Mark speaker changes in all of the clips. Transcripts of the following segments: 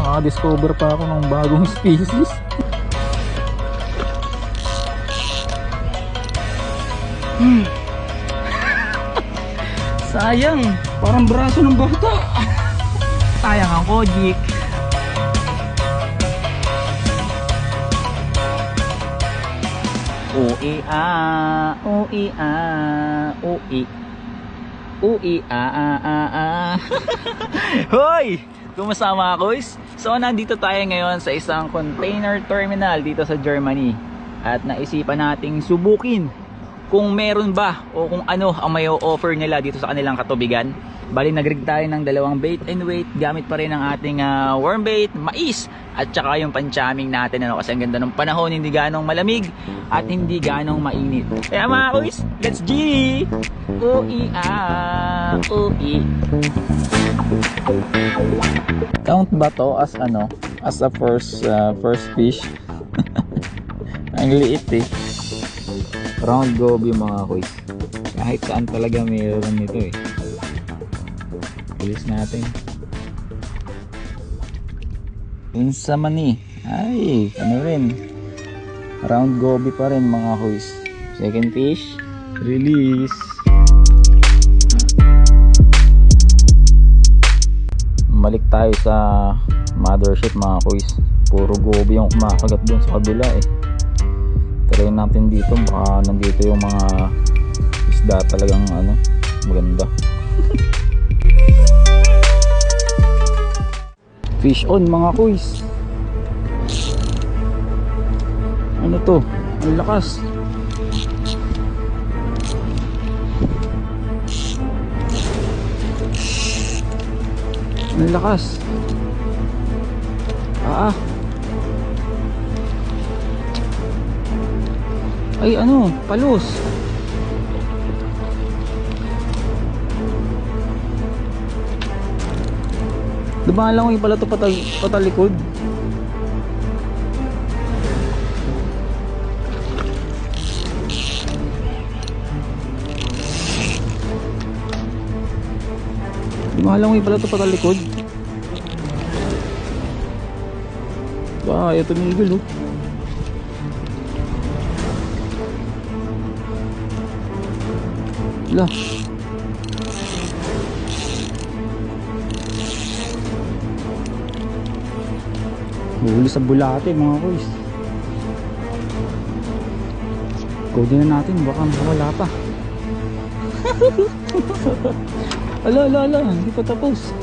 Speaker 1: nakadiscover pa ako ng bagong species. Hmm. Sayang, parang braso ng bata. Sayang ang kojik. Ui a, ui a, ui. Ui a a a a. Hoy! Kumusta mga kuys? So nandito tayo ngayon sa isang container terminal dito sa Germany. At naisipan nating subukin kung meron ba o kung ano ang may offer nila dito sa kanilang katubigan. Bali nagrig tayo ng dalawang bait and weight gamit pa rin ang ating ah, worm bait, mais at saka yung panchaming natin ano kasi ang ganda ng panahon hindi ganong malamig at hindi ganong mainit. Kaya mga kuys, let's G! Ui ah, ui. Count ba to as ano? As a first ah, first fish? ang liit eh. Round goby mga kuys. Kahit saan talaga mayroon nito eh. Bilis natin. Yun sa mani. Ay, ano rin. Round goby pa rin mga kuys. Second fish. Release. Balik tayo sa mothership mga kuys. Puro goby yung kumakagat dun sa kabila eh. Try natin dito. Baka nandito yung mga isda talagang ano, maganda. Fish on mga kuys. Ano to? Ang lakas. Ang lakas. Ah. Ay ano, palos. Dumaan lang ko yung pala ito patal patalikod. Dumaan lang ko yung pala ito patalikod. Ba, ito tumigil oh. Lah. Huli sa bulate mga boys. Code na natin baka wala pa. ala ala ala, hindi pa tapos.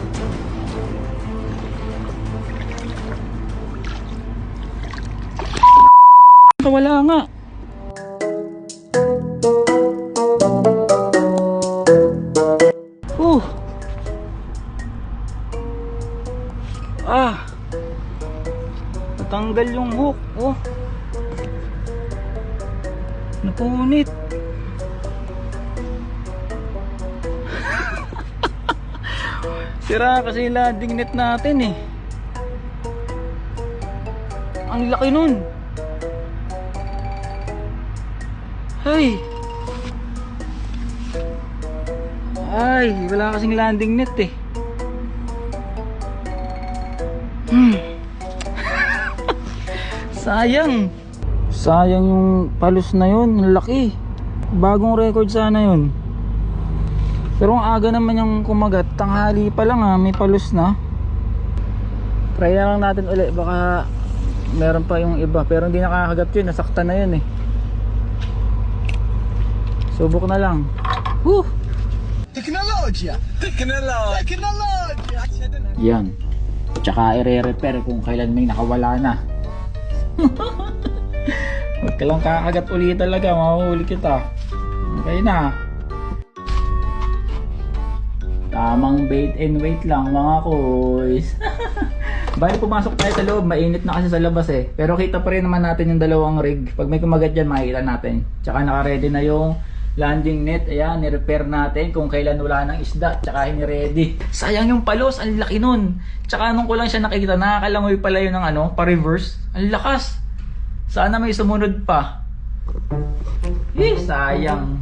Speaker 1: Wala nga. Napunit. Sira kasi landing net natin eh. Ang laki nun. Ay. Ay, wala kasing landing net eh. Hmm. Sayang. Sayang yung palos na yun. Ang laki. Bagong record sana yun. Pero ang aga naman yung kumagat. Tanghali pa lang ha. May palos na. Try na lang natin ulit. Baka meron pa yung iba. Pero hindi nakakagat yun. Nasakta na yun eh. Subok na lang. Woo!
Speaker 2: Teknolojia! Teknolojia! Teknolojia!
Speaker 1: Yan. Tsaka i-repair kung kailan may nakawala na. Huwag ka lang kakagat ulit talaga, mahuhuli kita. Okay na. Tamang bait and wait lang mga kuys. Bali pumasok tayo sa loob, mainit na kasi sa labas eh. Pero kita pa rin naman natin yung dalawang rig. Pag may kumagat dyan, makikita natin. Tsaka naka-ready na yung landing net. Ayan, ni-repair natin kung kailan wala ng isda. Tsaka ini-ready. Sayang yung palos, ang laki nun. Tsaka nung ko lang siya nakikita, nakakalangoy pala yun ng ano, pa-reverse. Ang lakas. Sana may sumunod pa. Eh, sayang.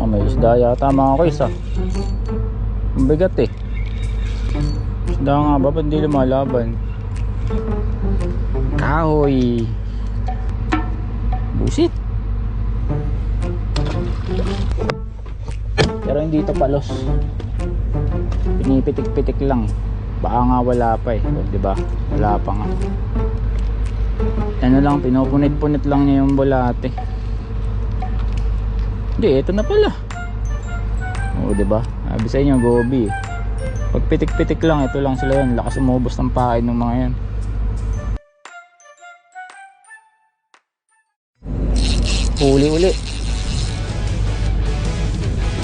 Speaker 1: Oh, may isda yata mga kuys ah. Ang bigat eh. Isda nga ba? Ba't hindi lumalaban? Kahoy. Busit. Pero hindi ito palos. Pinipitik-pitik lang. Baka nga wala pa eh. O, di ba? Wala pa nga. Ano lang, pinupunit-punit lang niya yung bulate. Hindi, ito na pala. Oo, ba? Sabi sa inyo, gobi. Pag pitik-pitik lang, ito lang sila yan. Lakas umubos ng pain ng mga yan. Huli uli.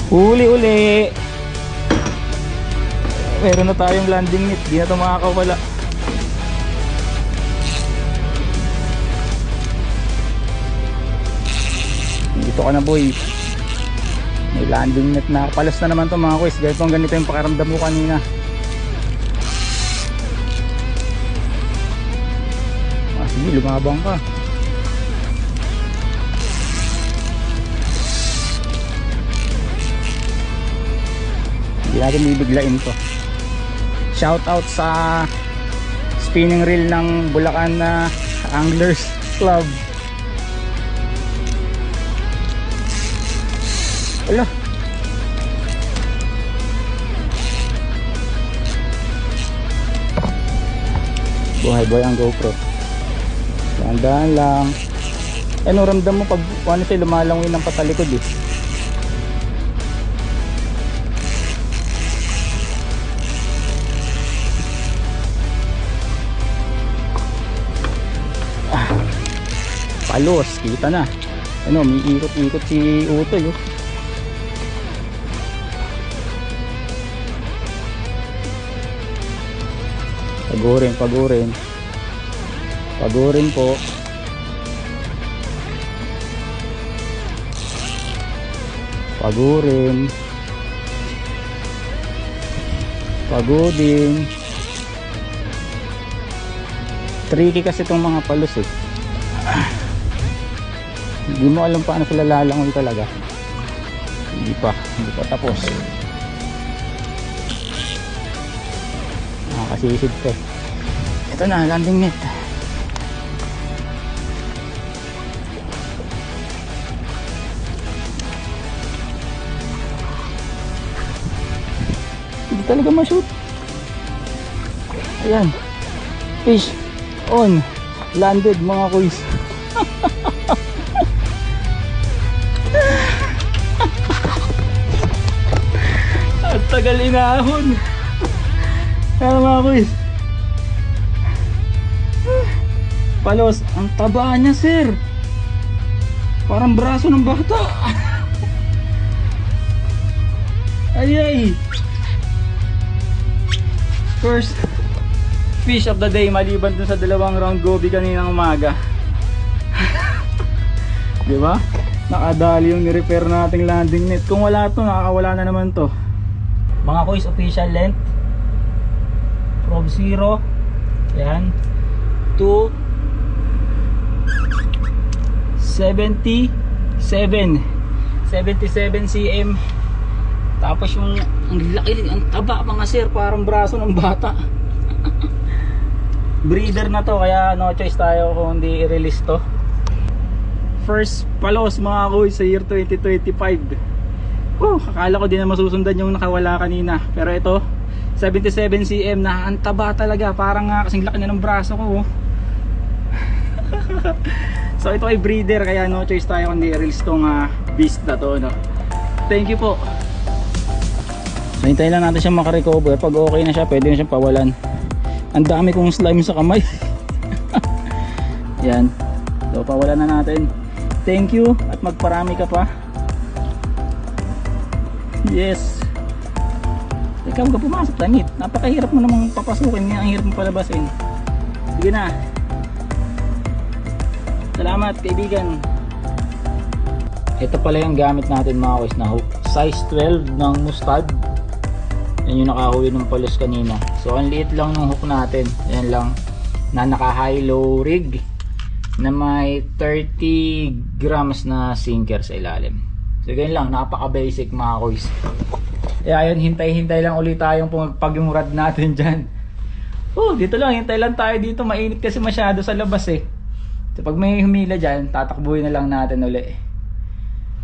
Speaker 1: Huli uli. Meron na tayong landing net. Di na ito makakawala. Dito ka na boy. May landing net na. Palas na naman to mga quiz. Ganito ang ganito yung pakaramdam mo kanina. Ah, sige, lumabang ka. Hindi natin bibiglain to. Shout out sa spinning reel ng Bulacan na Anglers Club. Ala. Buhay boy ang GoPro. Dahan-dahan lang. Ano ramdam mo pag ano siya lumalangoy ng patalikod eh. Ah. Palos, kita na. Ano, may ikot-ikot si Utoy oh. Pagurin, pagurin. Pagurin po. Pagurin. Pagudin. Tricky kasi itong mga palos eh. Hindi mo alam paano sila lalangoy talaga. Hindi pa, hindi pa tapos. Nakakasisid pa eh. Ito na, landing net. Hindi talaga ma-shoot. Ayan. Fish on. Landed mga kuys. At tagal inahon. Kaya mga kuys. Palos, ang taba niya sir. Parang braso ng bata. ay ay. First fish of the day maliban dun sa dalawang round goby kaninang umaga. Di ba? Nakadali yung ni-repair nating landing net. Kung wala to, nakakawala na naman to. Mga kuys, official length from 0 yan. To 77 77 cm tapos yung ang laki ang taba mga sir. Parang braso ng bata. Breeder na to kaya no choice tayo kung hindi i-release to. First palos mga kuys sa year 2025 Oh, akala ko din na masusundan yung nakawala kanina. Pero ito, 77 cm na ang taba talaga. Parang nga kasing laki na ng braso ko. oh. so ito ay breeder kaya no choice tayo kundi release tong ah, beast na to. No? Thank you po. So hintayin lang natin siya makarecover. Pag okay na siya, pwede na siyang pawalan. Ang dami kong slime sa kamay. Yan. So pawalan na natin. Thank you at magparami ka pa. Yes. Ikaw ka pumasok tangit. Napakahirap mo namang papasukin. Ang hirap mo palabasin. Sige na. Salamat kaibigan. Ito pala yung gamit natin mga kuys na hook. Size 12 ng mustard. Yan yung nakahuli ng palos kanina. So ang liit lang ng hook natin. Yan lang. Na naka high low rig. Na may 30 grams na sinker sa ilalim. So ganyan lang, napaka basic mga kuys. Kaya yun, hintay-hintay lang ulit tayong pumagpag yung rod natin dyan. Oh, dito lang. Hintay lang tayo dito. Mainit kasi masyado sa labas eh. So, pag may humila dyan, tatakbuhin na lang natin uli.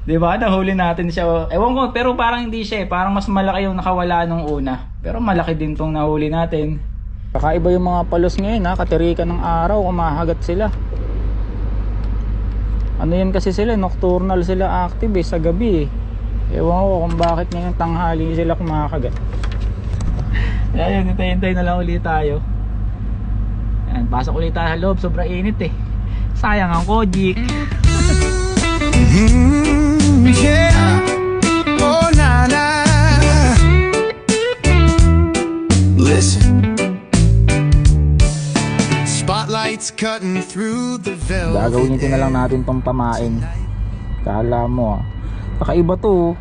Speaker 1: Di ba? Nahuli natin siya. Ewan ko, pero parang hindi siya eh. Parang mas malaki yung nakawala nung una. Pero malaki din tong nahuli natin. Kakaiba yung mga palos ngayon ha. Katirikan ng araw, kumahagat sila. Ano yan kasi sila, nocturnal sila active eh, sa gabi eh. Ewan ko kung bakit ngayon tanghali sila kumakagat. Ayan, hintay-hintay na lang ulit tayo. Ayan, pasok ulit tayo sa loob, sobrang init eh. Sayang ang Kojik.
Speaker 2: Mm, yeah. Oh, na na. Listen. Spotlights cutting through the velvet.
Speaker 1: Gagawin na lang natin tong pamain. Kala mo ah. Kakaiba to. oh.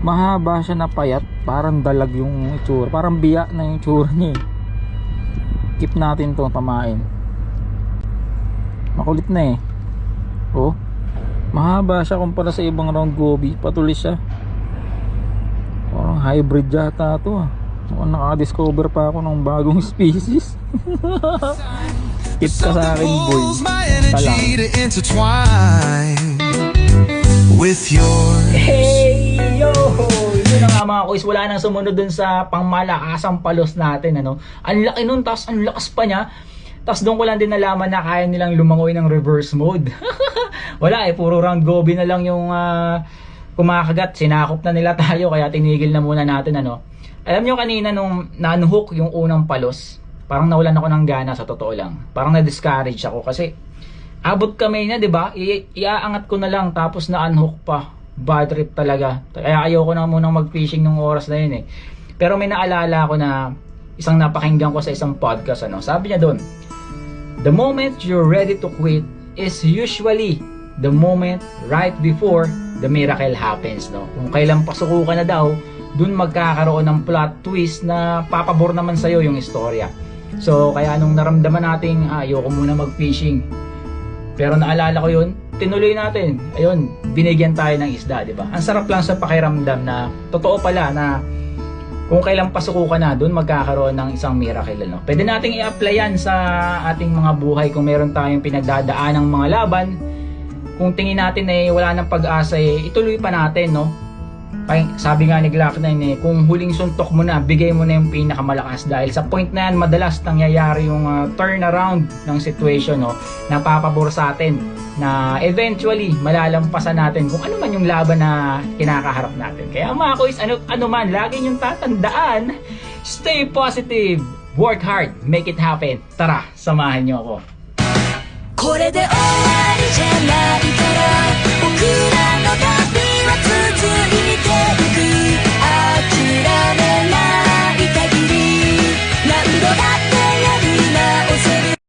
Speaker 1: Mahaba siya na payat. Parang dalag yung itsura. Parang biya na yung itsura niya eh. Keep natin tong pamain. Makulit na eh. Oh. Mahaba siya kumpara sa ibang round goby. Patuloy siya. Parang hybrid yata to ah. Mukhang nakadiscover pa ako ng bagong species. Keep ka sa akin boy. Ka lang.
Speaker 2: With yours.
Speaker 1: Hey yo! Yun na nga mga kuys, wala nang sumunod dun sa pangmalakasang palos natin. Ano? Ang laki nun, tapos ang lakas pa niya. Tapos doon ko lang din nalaman na kaya nilang lumangoy ng reverse mode. wala eh, puro round goby na lang yung ah, kumakagat. Sinakop na nila tayo, kaya tinigil na muna natin. ano. Alam nyo kanina nung nanhook yung unang palos, parang nawalan ako ng gana sa totoo lang. Parang na-discourage ako kasi abot kamay na, 'di ba? Iaangat ko na lang tapos na-unhook pa. Bad trip talaga. Kaya ayoko na munang mag-fishing nung oras na 'yun eh. Pero may naalala ako na isang napakinggan ko sa isang podcast ano. Sabi niya doon, The moment you're ready to quit is usually the moment right before the miracle happens, no? Kung kailan pasuko ka na daw, dun magkakaroon ng plot twist na papabor naman sa'yo yung istorya. So, kaya nung naramdaman nating ah, ayoko muna mag-fishing, pero naalala ko yun, tinuloy natin. Ayun, binigyan tayo ng isda, di ba? Ang sarap lang sa pakiramdam na totoo pala na kung kailan pasuko ka na, doon magkakaroon ng isang miracle. Ano? Pwede nating i-apply yan sa ating mga buhay kung meron tayong pinagdadaan ng mga laban. Kung tingin natin eh wala nang pag-asa eh, ituloy pa natin, no? Ay, sabi nga ni Glock 9 eh, kung huling suntok mo na, bigay mo na yung pinakamalakas dahil sa point na yan, madalas nangyayari yung uh, turnaround ng situation, no? Napapabor sa atin na eventually malalampasan natin kung ano man yung laban na kinakaharap natin. Kaya mga kuys, ano, ano man, lagi yung tatandaan, stay positive, work hard, make it happen. Tara, samahan niyo ako.
Speaker 3: これで終わ